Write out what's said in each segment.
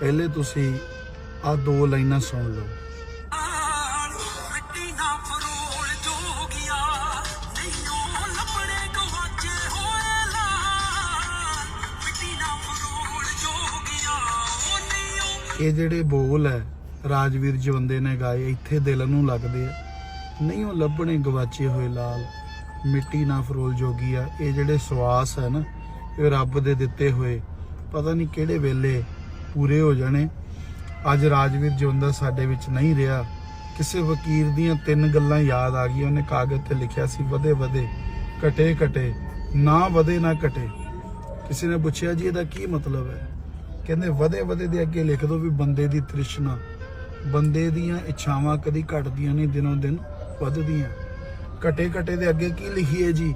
ਪਹਿਲੇ ਤੁਸੀਂ ਆ ਦੋ ਲਾਈਨਾਂ ਸੁਣ ਲਓ। ਇਹ ਜਿਹੜੇ ਬੋਲ ਹੈ ਰਾਜਵੀਰ ਜਵੰਦੇ ਨੇ ਗਾਏ ਇੱਥੇ ਦਿਲ ਨੂੰ ਲੱਗਦੇ ਆ। ਨਹੀਂ ਉਹ ਲੱਭਣੇ ਗਵਾਚੇ ਹੋਏ ਲਾਲ ਮਿੱਟੀ ਨਾ ਫਰੋਲ ਜੋਗੀ ਆ ਇਹ ਜਿਹੜੇ ਸਵਾਸ ਹੈ ਨਾ ਇਹ ਰੱਬ ਦੇ ਦਿੱਤੇ ਹੋਏ। ਪਤਾ ਨਹੀਂ ਕਿਹੜੇ ਵੇਲੇ ਪੂਰੇ ਹੋ ਜਾਣੇ। ਅੱਜ ਰਾਜਵੀਰ ਜਿਉਂਦਾ ਸਾਡੇ ਵਿੱਚ ਨਹੀਂ ਰਿਹਾ। ਕਿਸੇ ਵਕੀਲ ਦੀਆਂ ਤਿੰਨ ਗੱਲਾਂ ਯਾਦ ਆ ਗਈਆਂ। ਉਹਨੇ ਕਾਗਜ਼ ਤੇ ਲਿਖਿਆ ਸੀ, ਵਧੇ ਵਧੇ, ਘਟੇ ਘਟੇ, ਨਾ ਵਧੇ ਨਾ ਘਟੇ। ਕਿਸੇ ਨੇ ਪੁੱਛਿਆ, ਜੀ, ਇਹਦਾ ਕੀ ਮਤਲਬ ਹੈ? ਕਹਿੰਦੇ, ਵਧੇ ਵਧੇ ਦੇ ਅੱਗੇ ਲਿਖ ਦੋ ਵੀ ਬੰਦੇ ਦੀ ਤ੍ਰਿਸ਼ਨਾ। ਬੰਦੇ ਦੀਆਂ ਇੱਛਾਵਾਂ ਕਦੀ ਘਟਦੀਆਂ ਨਹੀਂ, ਦਿਨੋਂ ਦਿਨ ਵੱਧਦੀਆਂ। ਘਟੇ ਘਟੇ ਦੇ ਅੱਗੇ ਕੀ ਲਿਖੀਏ ਜੀ?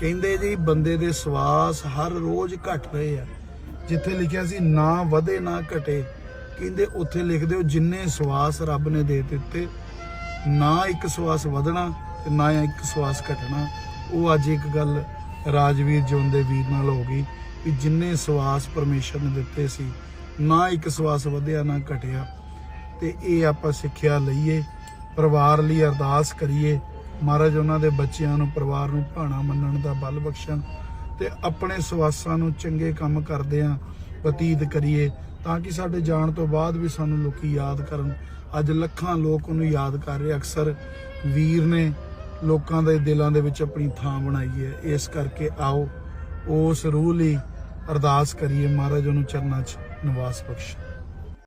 ਕਹਿੰਦੇ ਜੀ, ਬੰਦੇ ਦੇ ਸਵਾਸ ਹਰ ਰੋਜ਼ ਘਟ ਰਹੇ ਆ। ਜਿੱਥੇ ਲਿਖਿਆ ਸੀ, ਨਾ ਵਧੇ, ਨਾ ਘਟੇ। ਕਹਿੰਦੇ ਉੱਥੇ ਲਿਖ ਦਿਓ ਜਿੰਨੇ ਸਵਾਸ ਰੱਬ ਨੇ ਦੇ ਦਿੱਤੇ, ਨਾ ਇੱਕ ਸਵਾਸ ਵਧਣਾ ਤੇ ਨਾ ਇੱਕ ਸਵਾਸ ਘਟਣਾ। ਉਹ ਅੱਜ ਇੱਕ ਗੱਲ ਰਾਜਵੀਰ ਜਿਉਂਦੇ ਵੀਰ ਨਾਲ ਹੋ ਗਈ ਕਿ ਜਿੰਨੇ ਸਵਾਸ ਪਰਮੇਸ਼ਰ ਨੇ ਦਿੱਤੇ ਸੀ, ਨਾ ਇੱਕ ਸਵਾਸ ਵਧਿਆ, ਨਾ ਘਟਿਆ। ਤੇ ਇਹ ਆਪਾਂ ਸਿੱਖਿਆ ਲਈਏ, ਪਰਿਵਾਰ ਲਈ ਅਰਦਾਸ ਕਰੀਏ। ਮਹਾਰਾਜ, ਉਹਨਾਂ ਦੇ ਬੱਚਿਆਂ ਨੂੰ, ਪਰਿਵਾਰ ਨੂੰ ਭਾਣਾ ਮੰਨਣ ਦਾ ਬਲ ਬਖਸ਼ਣ। ਤੇ ਆਪਣੇ ਸਵਾਸਾਂ ਨੂੰ ਚੰਗੇ ਕੰਮ ਕਰਦੇ ਕਰਦਿਆਂ ਬਤੀਤ ਕਰੀਏ, ਤਾਂ ਕਿ ਸਾਡੇ ਜਾਣ ਤੋਂ ਬਾਅਦ ਵੀ ਸਾਨੂੰ ਲੋਕੀ ਯਾਦ ਕਰਨ। ਅੱਜ ਲੱਖਾਂ ਲੋਕ ਉਹਨੂੰ ਯਾਦ ਕਰ ਰਹੇ ਅਕਸਰ ਵੀਰ ਨੇ ਲੋਕਾਂ ਦੇ ਦਿਲਾਂ ਦੇ ਵਿੱਚ ਆਪਣੀ ਥਾਂ ਬਣਾਈ ਹੈ। ਇਸ ਕਰਕੇ ਆਓ, ਉਸ ਰੂਹ ਲਈ ਅਰਦਾਸ ਕਰੀਏ। ਮਹਾਰਾਜ ਉਹਨੂੰ ਚਰਨਾਂ 'ਚ ਨਿਵਾਸ ਬਖਸ਼।